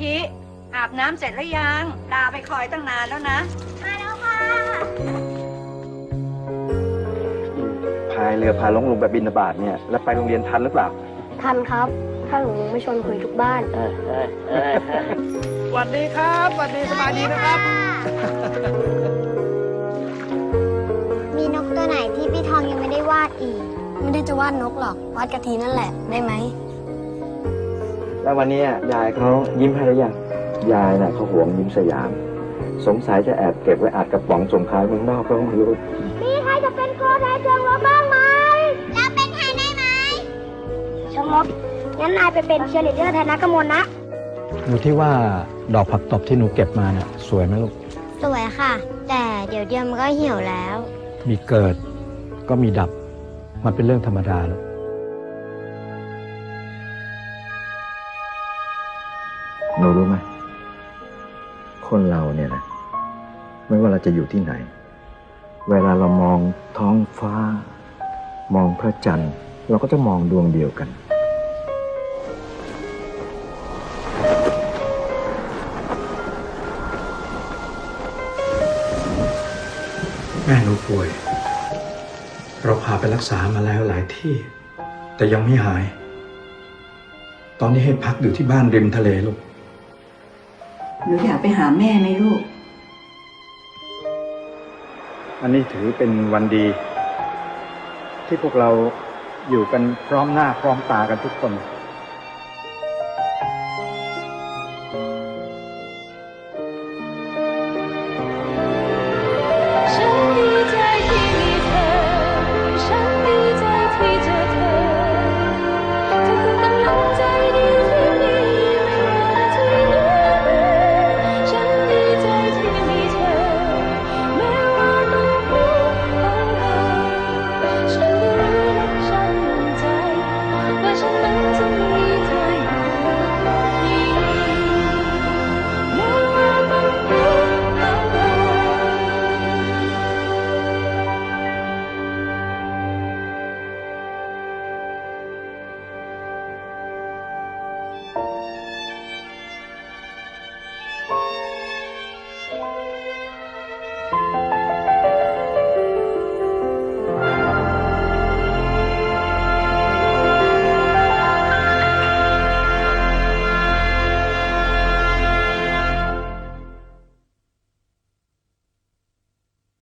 ทิอาบน้ำเสร็จหรือยังดาไปคอยตั้งนานแล้วนะ มาแล้วค่ะ พายเรือพาลงลงแบบบินบาตเนี่ย แล้วไปโรงเรียนทันหรือเปล่า ทันครับ ถ้าหนูไม่ชวนคุยทุกบ้าน สวัสดีครับสวัสดีสบายดีนะครับ มีนกตัวไหนที่พี่ทองยังไม่ได้วาดอีก ไม่ได้จะวาดนกหรอก วาดกะทินั่นแหละ ได้ไหม แล้ววันเนี้ยยายเขายิ้มให้หรือยังยายน่ะเขาหวงยิ้มสยาม สงสัยจะแอบเก็บไว้อัดกระป๋องส่งขายเมืองนอกก็ไม่รู้พี่ไทยจะเป็นโคไทยเชิงลบบ้างไหมเราเป็นแทนได้ไหมชงลบงั้นนายไปเป็นเชียร์ลีดเดอร์แทนนักกมลนะหนูที่ว่าดอกผักตบที่หนูเก็บมาเนี่ยสวยไหมลูกสวยค่ะ แต่เดี๋ยวเดียวมันก็เหี่ยวแล้ว มีเกิดก็มีดับ มันเป็นเรื่องธรรมดาลูก หนูรู้ไหมคนเราเนี่ยนะไม่ว่าเราจะอยู่ที่ไหน เวลาเรามองท้องฟ้า มองพระจันทร์ เราก็จะมองดวงเดียวกัน แม่หนูป่วย เราพาไปรักษามาแล้วหลายที่ แต่ยังไม่หาย ตอนนี้ให้พักอยู่ที่บ้านริมทะเลลูก หนูอยากไปหาแม่ไหมลูก อันนี้ถือเป็นวันดี ที่พวกเราอยู่กันพร้อมหน้าพร้อมตากันทุกคน พ